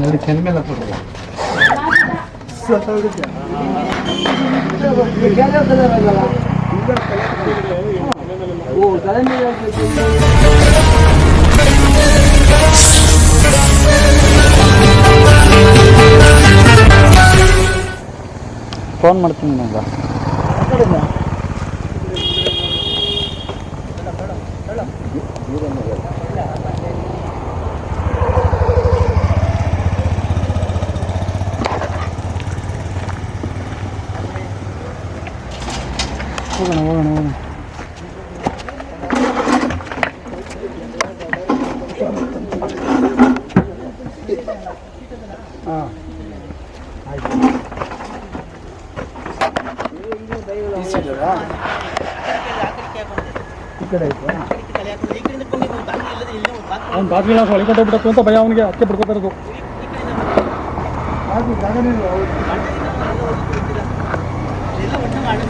ಅಲ್ಲಿ ಚೆನ್ಮೇಲ ಕೊಡುವ ಫೋನ್ ಮಾಡ್ತೀನಿ ನಂಗೆ ಹೋಗೋಣ ಹೋಗೋಣ ಹೋಗೋಣ. ಹಾಂ ಈ ಕಡೆ ಆಯ್ತಾ? ಅವ್ನು ಬಾಗಿಲ ಹೊಳಿಕೊಂಡೋಗ್ಬಿಡತ್ತು ಅಂತ ಭಯ ಅವನಿಗೆ ಅದಕ್ಕೆ ಬಿಡ್ಕೋತಾ ಇರೋದು. ಜಾಗನೇ.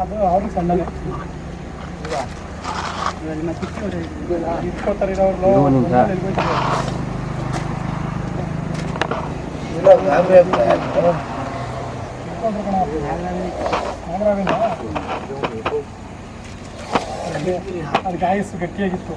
ಅದು ಅವ್ರಿಗೆ ಸಣ್ಣನೆ ಇಟ್ಕೊತಾರೆ ಇರೋರು ಇರು ಒಂದ್ ನಿಮಿಷ. ಇಲ್ಲ, ಗಾಬರಿ ಆಗ್ತದೆ. ಅದಕ್ಕೆ ಆಯಸ್ಸು ಗಟ್ಟಿಯಾಗಿತ್ತು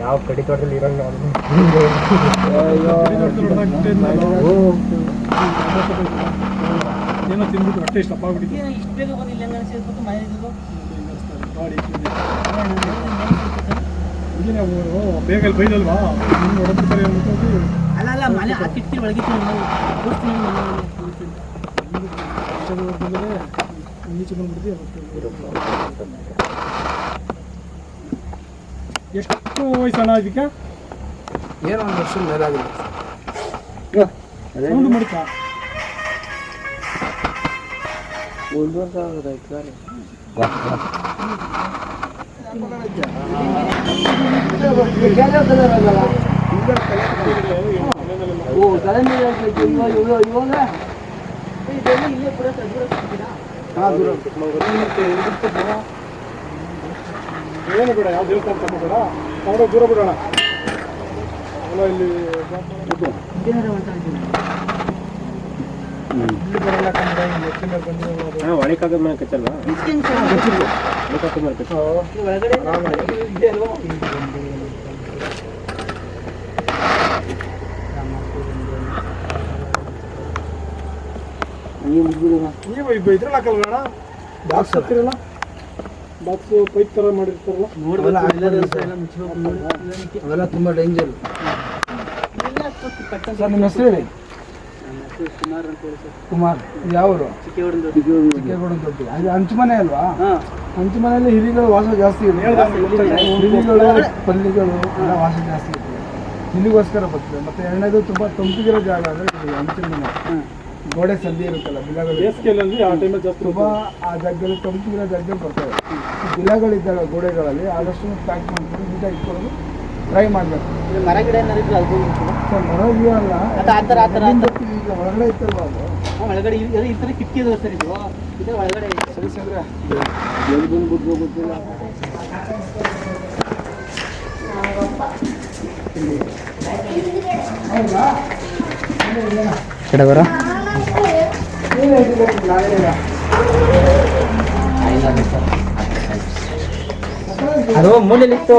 ಯಾವ ಕಡಿ ತೋಟದಲ್ಲಿ ಇರೋಂಗ ಏನೋ ತಿಂದ್ಬಿಟ್ಟು ಹೊಟ್ಟೆ ಇಷ್ಟಪ್ಪ ಆಗ್ಬಿಟ್ಟಿದೆ. ಇಷ್ಟೇ ಬಂದಿಲ್ಲ ಹೆಂಗೆ ಅನ್ಸಿರ್ಬೇಕು ಮನೆ ಊರು ಬೇಗ ಬೈದಲ್ವಾ? ನಿಮ್ಗೆ ಅಂದ್ಬಿಟ್ಟು ಅಲ್ಲ ಅಲ್ಲ ಮನೆ ಆ ಕಿಟಕಿ ಒಳಗಿತ್ತು ನಾವು ತೋರಿಸ್ತೀನಿ ಬಂದರೆ ಈಚೆ ಬಂದ್ಬಿಡ್ತೀವಿ ಎಷ್ಟು ವಯಸ್ಸಣ್ಣ ಇದಕ್ಕೆ ಏನೋ ಒಂದು ವರ್ಷದ ಮೇಲಾಗಿದೆ ಒಂದು ಮಾಡ್ತಾ ಒಂದು ವರ್ಷ ಆಗೋದಾಯ್ತು ಓ. ಇವಾಗ ಪುರ. ಏನು ಬೇಡ ಯಾವ ದೇವಸ್ಥಾನ ತಮ್ಮ ಬೇಡ ನಾವು ದೂರ ಬಿಡೋಣ ಇಲ್ಲಿ ನೀವು ನೀವು ಇದ್ರಲ್ಲಿ ಹಾಕಲ್ವೇಣ ಬಾಕ್ಸ್ ಹತ್ತಿರಲ್ಲ ಬಾಕ್ಸ್ ಪೈಪ್ ಥರ ಮಾಡಿರ್ತಾರಲ್ಲ ಅವೆಲ್ಲ ತುಂಬ ಡೇಂಜರ್ ಸರ್ ನಿಮ್ಮ ಹೆಸರು ಹೇಳಿ. ಕುಮಾರ್ ಅಂತ ಹೇಳಿ ಸರ್. ಕುಮಾರ್ ಇದು ಯಾವ ಊರು ಚಿಕ್ಕೇಗೌಡ ದೊಡ್ಡ. ಅದು ಹಂಚುಮನೆ ಅಲ್ವಾ? ಹಾಂ. ಹಂಚುಮನೆಯಲ್ಲಿ ಹಿರಿಗಳು ವಾಸ ಜಾಸ್ತಿ ಇದೆ ಹಿರಿಗಳು ಪಲ್ಲಿಗಳು ಎಲ್ಲ ವಾಸ ಜಾಸ್ತಿ ಇದೆ ಇಲ್ಲಿಗೋಸ್ಕರ ಬರ್ತದೆ ಮತ್ತೆ ಎರಡನೇದು ತುಂಬ ತಂಪಿಗಿರೋ ಜಾಗ ಅಂದ್ರೆ ಹಂಚುಮನೆ ಗೋಡೆ ಸಂಧಿ ಇರುತ್ತಲ್ಲ ಬಿಲಗಳು ಬೇಸಿಗೆಯಲ್ಲಿ ಆ ಟೈಮಲ್ಲಿ ಜಾಸ್ತಿ ತುಂಬ ಆ ಜಾಗದಲ್ಲಿ ತಂಪಿಗಿರೋ ಜಾಗದಲ್ಲಿ ಬರ್ತವೆ ಬಿಲಗಳಿದ್ದಾಗ ಗೋಡೆಗಳಲ್ಲಿ ಆದಷ್ಟು ಪ್ಯಾಕ್ ಮಾಡ್ಕೊಂಡು ನೀಟಾಗಿ ಇಟ್ಕೊಳ್ಳೋದು ಟ್ರೈ ಮಾಡಬೇಕು. ಇದು ಮರ ಗಿಡ ಏನಾದ್ರು ಇದ್ರೆ ಗಿಡ ಅಲ್ಲ? ಅಲ್ಲ ಈಗ ಒಳಗಡೆ ಇತ್ತಲ್ವಾ ಒಳಗಡೆ ಈ ಥರ ಕಿಟಕಿ ಸರ್ ಇದು. ಇದು ಒಳಗಡೆ. ಸರಿ ಸರಿ ಎಲ್ಲಿ ಗೊತ್ತಿಲ್ಲ ಅದು ಮೂಲೆಯಲ್ಲಿತ್ತು.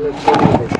Yeah.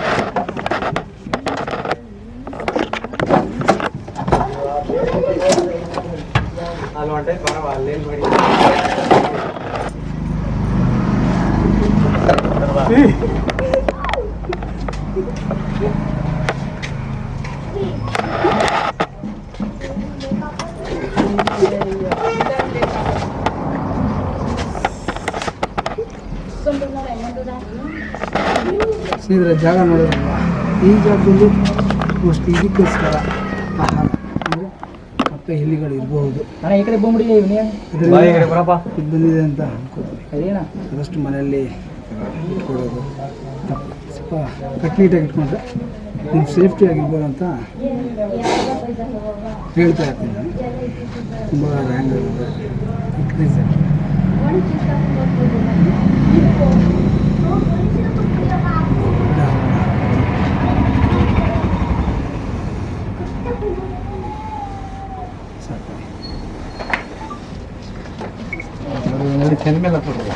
ಸ್ನೇಹಿತರೆ ಜಾಗ ನೋಡೋದಲ್ವಾ ಈ ಜಾಗದಲ್ಲಿ ಮೋಸ್ಟ್ ಇದಕ್ಕೋಸ್ಕರ ಆಹಾರ ಅಂದರೆ ಮತ್ತೆ ಇಲಿಗಳು ಇರಬಹುದು ಈ ಕಡೆ ಬರಪ್ಪ. ಇದು ಬಂದಿದೆ ಅಂತ ಅನ್ಕೋತೀನಿ. ಅದಷ್ಟು ಮನೆಯಲ್ಲಿ ಇಟ್ಕೊಳ್ಳೋದು. ತಪ್ಪು ಸ್ವಲ್ಪ ಕಟ್ನೀಟಾಗಿ ಇಟ್ಕೊಂಡ್ರೆ ನಿಮ್ಮ ಸೇಫ್ಟಿ ಆಗಿರ್ಬೋದು ಅಂತ ಹೇಳ್ತಾ ಇರ್ತೀನಿ ನಾನು. ತುಂಬ ರ್ಯಾಂಗ್ ಇನ್ಕ್ರೀಸ್ ಸಾಕು ನೋಡಿ ನೋಡಿ ಚೆಂದ ಮೇಲೆ ಕೊಡೋದು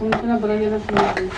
Bunu bana biraz bırakın.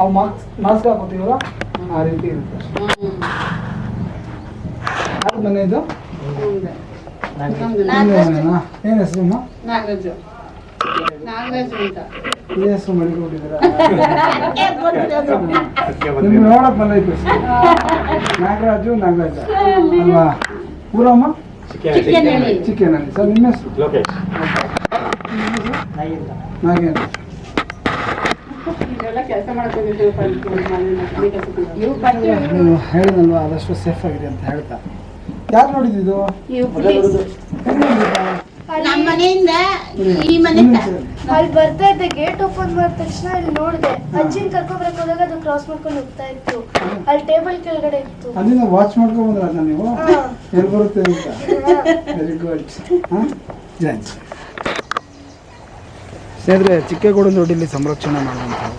ಅವು ಮಾಸ್ಕ್ ಮಾಸ್ಕ್ ಹಾಕೋತೀವಲ್ಲ? ಆ ರೀತಿ ಇರುತ್ತೆ. ಯಾರು ಮನೆ ಇದು? ಏನು ಹೆಸರು ನಾಗರಾಜು. ನಾಗರಾಜು ಅಂತ. ಈ ಹೆಸರು ಮಡಿಕೊಂಡಿದ್ದೀರಾ? ನಿಮ್ಗೆ ನೋಡಕ್ ಬಂದೈತೆ ನಾಗರಾಜು ನಾಗರಾಜ. ಅಲ್ವಾ? ಊರಮ್ಮ? ಚಿಕ್ಕೇನಲ್ಲಿ ಸರ್ ನಿಮ್ಮ ಹೆಸರು? ನಾಗೇಂದ್ರ. ನೀವು ಹೇಳಿದಲ್ವಾ ಆದಷ್ಟು ಸೇಫ್ ಆಗಿದೆ ಅಂತ ಹೇಳ್ತಾ. ಯಾರು ನೋಡಿದ್ದು ನಮ್ಮ ಮನೆಯಿಂದ ಈ ಮನೆ ಅಲ್ಲಿ ಬರ್ತಾ ಇದ್ದೆ ಗೇಟ್ ಓಪನ್ ಮಾಡಿದ ತಕ್ಷಣ ಇಲ್ಲಿ ನೋಡಿದೆ. ಅಜ್ಜಿನ ಕರ್ಕೊಂಡ್ಬರಕ್ ಹೋದಾಗ ಅದು ಕ್ರಾಸ್ ಮಾಡ್ಕೊಂಡು ಹೋಗ್ತಾ ಇತ್ತು. ಅಲ್ಲಿ ಟೇಬಲ್ ಕೆಳಗಡೆ ಇತ್ತು. ಅಲ್ಲಿಂದ ವಾಚ್ ಮಾಡ್ಕೊಂಡ್ ಬಂದ್ರ ಅದನ್ನ ನೀವು? ಹಾ. ಎಲ್ಲಿ ಬರುತ್ತೆ ಅಂತ? ವೆರಿ ಗುಡ್ ಸ್ನೇಹಿತರೆ ಚಿಕ್ಕೇಗೌಡ ದೊಡ್ಡಿಲಿ ಸಂರಕ್ಷಣೆ ಮಾಡುವಂಥವು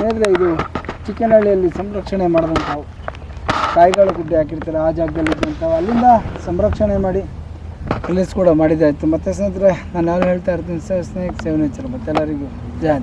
ಸ್ನೇಹಿತರೆ, ಇದು ಚಿಕ್ಕನಹಳ್ಳಿಯಲ್ಲಿ ಸಂರಕ್ಷಣೆ ಮಾಡಿದಂಥವು. ಕಾಯಿಗಳು ಗುಡ್ಡೆ ಹಾಕಿರ್ತಾರೆ, ಆ ಜಾಗದಲ್ಲಿ ಇದ್ದಂಥವು. ಅಲ್ಲಿಂದ ಸಂರಕ್ಷಣೆ ಮಾಡಿ ರಿಲೀಸ್ ಕೂಡ ಮಾಡಿದ್ದಾಯಿತು. ಮತ್ತು ಸ್ನೇಹಿತರೆ, ನಾನು ಹೇಳ್ತಾ ಇರ್ತೀನಿ, ಸರ್, ಸ್ನೇಹಿತ ಸೇವ್ ನೇಚರ್ ಮತ್ತೆಲ್ಲರಿಗೂ ಜಯ